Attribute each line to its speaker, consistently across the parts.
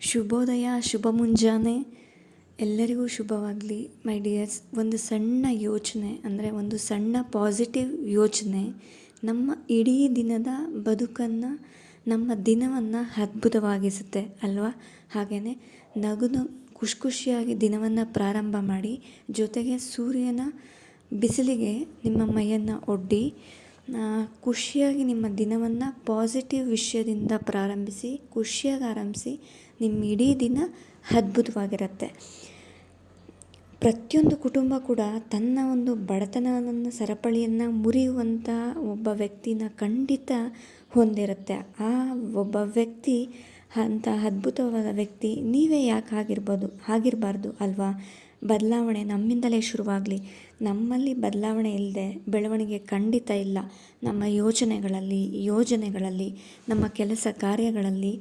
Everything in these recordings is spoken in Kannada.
Speaker 1: ಶುಭೋದಯ, ಶುಭ ಮುಂಜಾನೆ. ಎಲ್ಲರಿಗೂ ಶುಭವಾಗಲಿ, ಮೈ ಡಿಯರ್ಸ್. ಒಂದು ಸಣ್ಣ ಯೋಚನೆ ಅಂದರೆ ಒಂದು ಸಣ್ಣ ಪಾಸಿಟಿವ್ ಯೋಚನೆ. ನಮ್ಮ ಇಡೀ ದಿನದ ಬದುಕನ್ನು, ನಮ್ಮ ದಿನವನ್ನು ಅದ್ಭುತವಾಗಿಸುತ್ತೆ ಅಲ್ವಾ? ಹಾಗೆಯೇ ನಗು ಖುಷಿ ಖುಷಿಯಾಗಿ ದಿನವನ್ನು ಪ್ರಾರಂಭ ಮಾಡಿ, ಜೊತೆಗೆ ಸೂರ್ಯನ ಬಿಸಿಲಿಗೆ ನಿಮ್ಮ ಮೈಯನ್ನು ಒಡ್ಡಿ ಖುಷಿಯಾಗಿ ನಿಮ್ಮ ದಿನವನ್ನು ಪಾಸಿಟಿವ್ ವಿಷಯದಿಂದ ಪ್ರಾರಂಭಿಸಿ, ಖುಷಿಯಾಗಿ ಆರಂಭಿಸಿ, ನಿಮ್ಮ ಇಡೀ ದಿನ ಅದ್ಭುತವಾಗಿರುತ್ತೆ. ಪ್ರತಿಯೊಂದು ಕುಟುಂಬ ಕೂಡ ತನ್ನ ಒಂದು ಬಡತನವನ್ನು, ಸರಪಳಿಯನ್ನು ಮುರಿಯುವಂಥ ಒಬ್ಬ ವ್ಯಕ್ತಿನ ಖಂಡಿತ ಹೊಂದಿರುತ್ತೆ. ಆ ಒಬ್ಬ ವ್ಯಕ್ತಿ, ಅಂಥ ಅದ್ಭುತವಾದ ವ್ಯಕ್ತಿ, ನೀವೇ ಯಾಕೆ ಆಗಿರ್ಬೋದು, ಆಗಿರಬಾರ್ದು ಅಲ್ವಾ? ಬದಲಾವಣೆ ನಮ್ಮಿಂದಲೇ ಶುರುವಾಗಲಿ. ನಮ್ಮಲ್ಲಿ ಬದಲಾವಣೆ ಇಲ್ಲದೆ ಬೆಳವಣಿಗೆ ಖಂಡಿತ ಇಲ್ಲ. ನಮ್ಮ ಯೋಚನೆಗಳಲ್ಲಿ, ಯೋಜನೆಗಳಲ್ಲಿ, ನಮ್ಮ ಕೆಲಸ ಕಾರ್ಯಗಳಲ್ಲಿ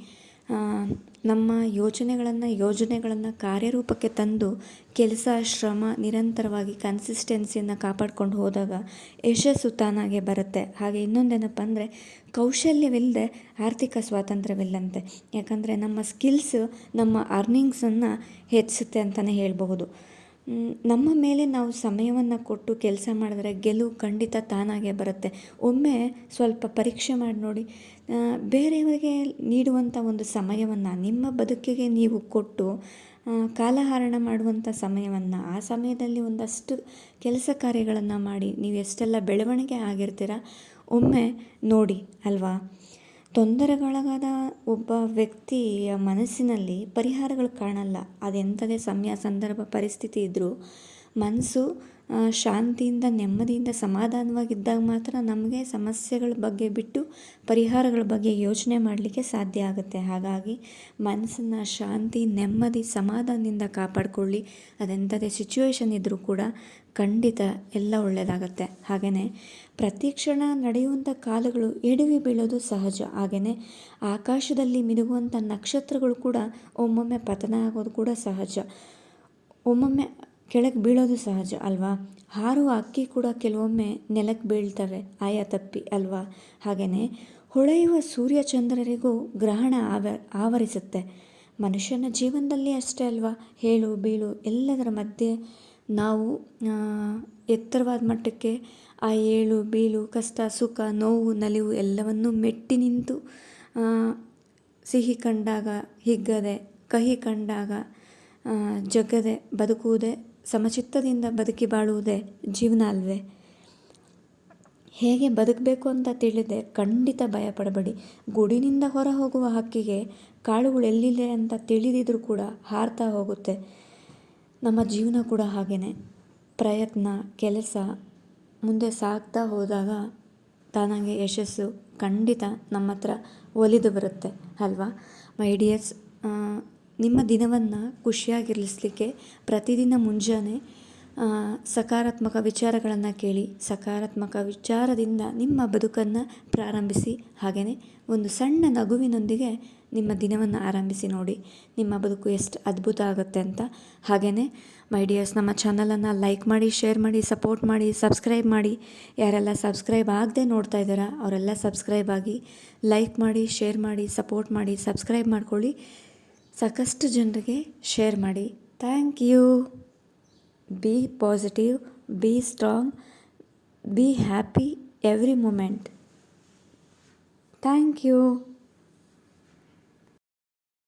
Speaker 1: ನಮ್ಮ ಯೋಚನೆಗಳನ್ನು, ಯೋಜನೆಗಳನ್ನು ಕಾರ್ಯರೂಪಕ್ಕೆ ತಂದು ಕೆಲಸ, ಶ್ರಮ, ನಿರಂತರವಾಗಿ ಕನ್ಸಿಸ್ಟೆನ್ಸಿಯನ್ನು ಕಾಪಾಡ್ಕೊಂಡು ಹೋದಾಗ ಯಶಸ್ಸು ತಾನಾಗೆ ಬರುತ್ತೆ. ಹಾಗೆ ಇನ್ನೊಂದೇನಪ್ಪ ಅಂದರೆ ಕೌಶಲ್ಯವಿಲ್ಲದೆ ಆರ್ಥಿಕ ಸ್ವಾತಂತ್ರ್ಯವಿಲ್ಲಂತೆ. ಯಾಕಂದರೆ ನಮ್ಮ ಸ್ಕಿಲ್ಸ್ ನಮ್ಮ ಅರ್ನಿಂಗ್ಸನ್ನು ಹೆಚ್ಚಿಸುತ್ತೆ ಅಂತಲೇ ಹೇಳಬಹುದು. ನಮ್ಮ ಮೇಲೆ ನಾವು ಸಮಯವನ್ನು ಕೊಟ್ಟು ಕೆಲಸ ಮಾಡಿದ್ರೆ ಗೆಲುವು ಖಂಡಿತ ತಾನಾಗೇ ಬರುತ್ತೆ. ಒಮ್ಮೆ ಸ್ವಲ್ಪ ಪರೀಕ್ಷೆ ಮಾಡಿ ನೋಡಿ ಬೇರೆಯವರಿಗೆ ನೀಡುವಂಥ ಒಂದು ಸಮಯವನ್ನು, ನಿಮ್ಮ ಬದುಕಿಗೆ ನೀವು ಕೊಟ್ಟು ಕಾಲಹರಣ ಮಾಡುವಂಥ ಸಮಯವನ್ನು, ಆ ಸಮಯದಲ್ಲಿ ಒಂದಷ್ಟು ಕೆಲಸ ಕಾರ್ಯಗಳನ್ನು ಮಾಡಿ, ನೀವು ಎಷ್ಟೆಲ್ಲ ಬೆಳವಣಿಗೆ ಆಗಿರ್ತೀರ, ಒಮ್ಮೆ ನೋಡಿ, ಅಲ್ವಾ? ತೊಂದರೆಗೊಳಗಾದ ಒಬ್ಬ ವ್ಯಕ್ತಿಯ ಮನಸ್ಸಿನಲ್ಲಿ ಪರಿಹಾರಗಳು ಕಾಣಲ್ಲ. ಅದೆಂಥದೇ ಸಮಯ ಸಂದರ್ಭ ಪರಿಸ್ಥಿತಿ ಇದ್ದರೂ ಮನಸ್ಸು ಶಾಂತಿಯಿಂದ, ನೆಮ್ಮದಿಯಿಂದ, ಸಮಾಧಾನವಾಗಿದ್ದಾಗ ಮಾತ್ರ ನಮಗೆ ಸಮಸ್ಯೆಗಳ ಬಗ್ಗೆ ಬಿಟ್ಟು ಪರಿಹಾರಗಳ ಬಗ್ಗೆ ಯೋಚನೆ ಮಾಡಲಿಕ್ಕೆ ಸಾಧ್ಯ ಆಗುತ್ತೆ. ಹಾಗಾಗಿ ಮನಸ್ಸನ್ನು ಶಾಂತಿ, ನೆಮ್ಮದಿ, ಸಮಾಧಾನದಿಂದ ಕಾಪಾಡಿಕೊಳ್ಳಿ. ಅದೆಂಥದೇ ಸಿಚುವೇಶನ್ ಇದ್ದರೂ ಕೂಡ ಖಂಡಿತ ಎಲ್ಲ ಒಳ್ಳೆಯದಾಗತ್ತೆ ಹಾಗೆಯೇ ಪ್ರತಿ ಕ್ಷಣ ನಡೆಯುವಂಥ ಕಾಲಗಳು ಎಡವಿ ಬೀಳೋದು ಸಹಜ. ಹಾಗೆಯೇ ಆಕಾಶದಲ್ಲಿ ಮಿನುಗುವಂಥ ನಕ್ಷತ್ರಗಳು ಕೂಡ ಒಮ್ಮೊಮ್ಮೆ ಪತನ ಆಗೋದು ಕೂಡ ಸಹಜ. ಒಮ್ಮೊಮ್ಮೆ ಕೆಳಗೆ ಬೀಳೋದು ಸಹಜ, ಅಲ್ವಾ? ಹಾರುವ ಅಕ್ಕಿ ಕೂಡ ಕೆಲವೊಮ್ಮೆ ನೆಲಕ್ಕೆ ಬೀಳ್ತವೆ, ಆಯ ತಪ್ಪಿ, ಅಲ್ವಾ? ಹಾಗೆಯೇ ಹೊಳೆಯುವ ಸೂರ್ಯಚಂದ್ರರಿಗೂ ಗ್ರಹಣ ಆವ, ಆವರಿಸುತ್ತೆ. ಮನುಷ್ಯನ ಜೀವನದಲ್ಲಿ ಅಷ್ಟೇ, ಅಲ್ವಾ? ಹೇಳು, ಬೀಳು, ಎಲ್ಲದರ ಮಧ್ಯೆ ನಾವು ಎತ್ತರವಾದ ಮಟ್ಟಕ್ಕೆ ಆ ಏಳು, ಬೀಳು, ಕಷ್ಟ, ಸುಖ, ನೋವು, ನಲಿವು ಎಲ್ಲವನ್ನೂ ಮೆಟ್ಟಿ ನಿಂತು ಸಿಹಿ ಕಂಡಾಗ ಹಿಗ್ಗದೆ, ಕಹಿ ಕಂಡಾಗ ಜಗ್ಗದೆ, ಬದುಕುವುದೇ ಸಮಚಿತ್ತದಿಂದ ಬದುಕಿ ಬಾಳುವುದೇ ಜೀವನ ಅಲ್ವೇ? ಹೇಗೆ ಬದುಕಬೇಕು ಅಂತ ತಿಳಿದೆ, ಖಂಡಿತ ಭಯಪಡಬೇಡಿ. ಗುಡಿನಿಂದ ಹೊರ ಹೋಗುವ ಹಕ್ಕಿಗೆ ಕಾಳುಗಳು ಎಲ್ಲಿದೆ ಅಂತ ತಿಳಿದಿದ್ರೂ ಕೂಡ ಹಾರ್ತಾ ಹೋಗುತ್ತೆ. ನಮ್ಮ ಜೀವನ ಕೂಡ ಹಾಗೆಯೇ ಪ್ರಯತ್ನ, ಕೆಲಸ ಮುಂದೆ ಸಾಗ್ತಾ ಹೋದಾಗ ತಾನಾಗೆ ಯಶಸ್ಸು ಖಂಡಿತ ನಮ್ಮ ಹತ್ರ ಒಲಿದು ಬರುತ್ತೆ, ಅಲ್ವಾ? ಮೈ ಡಿಯರ್ಸ್ ನಿಮ್ಮ ದಿನವನ್ನು ಖುಷಿಯಾಗಿರಿಸಲಿಕ್ಕೆ ಪ್ರತಿದಿನ ಮುಂಜಾನೆ ಸಕಾರಾತ್ಮಕ ವಿಚಾರಗಳನ್ನು ಕೇಳಿ, ಸಕಾರಾತ್ಮಕ ವಿಚಾರದಿಂದ ನಿಮ್ಮ ಬದುಕನ್ನು ಪ್ರಾರಂಭಿಸಿ. ಹಾಗೆಯೇ ಒಂದು ಸಣ್ಣ ನಗುವಿನೊಂದಿಗೆ ನಿಮ್ಮ ದಿನವನ್ನು ಆರಂಭಿಸಿ ನೋಡಿ. ನಿಮ್ಮ ಬದುಕು ಎಷ್ಟು ಅದ್ಭುತ ಆಗುತ್ತೆ ಅಂತ. ಹಾಗೆಯೇ ಮೈ ಡಿಯರ್ಸ್, ನಮ್ಮ ಚಾನಲನ್ನು ಲೈಕ್ ಮಾಡಿ, ಶೇರ್ ಮಾಡಿ, ಸಪೋರ್ಟ್ ಮಾಡಿ, ಸಬ್ಸ್ಕ್ರೈಬ್ ಮಾಡಿ. ಯಾರೆಲ್ಲ ಸಬ್ಸ್ಕ್ರೈಬ್ ಆಗದೆ ನೋಡ್ತಾ ಇದ್ದಾರಾ, ಅವರೆಲ್ಲ ಸಬ್ಸ್ಕ್ರೈಬ್ ಆಗಿ ಲೈಕ್ ಮಾಡಿ, ಶೇರ್ ಮಾಡಿ, ಸಪೋರ್ಟ್ ಮಾಡಿ, ಸಬ್ಸ್ಕ್ರೈಬ್ ಮಾಡ್ಕೊಳ್ಳಿ. ಸಾಕಷ್ಟು ಜನರಿಗೆ ಶೇರ್ ಮಾಡಿ. Thank you. Be positive, be strong, be happy every moment. Thank you.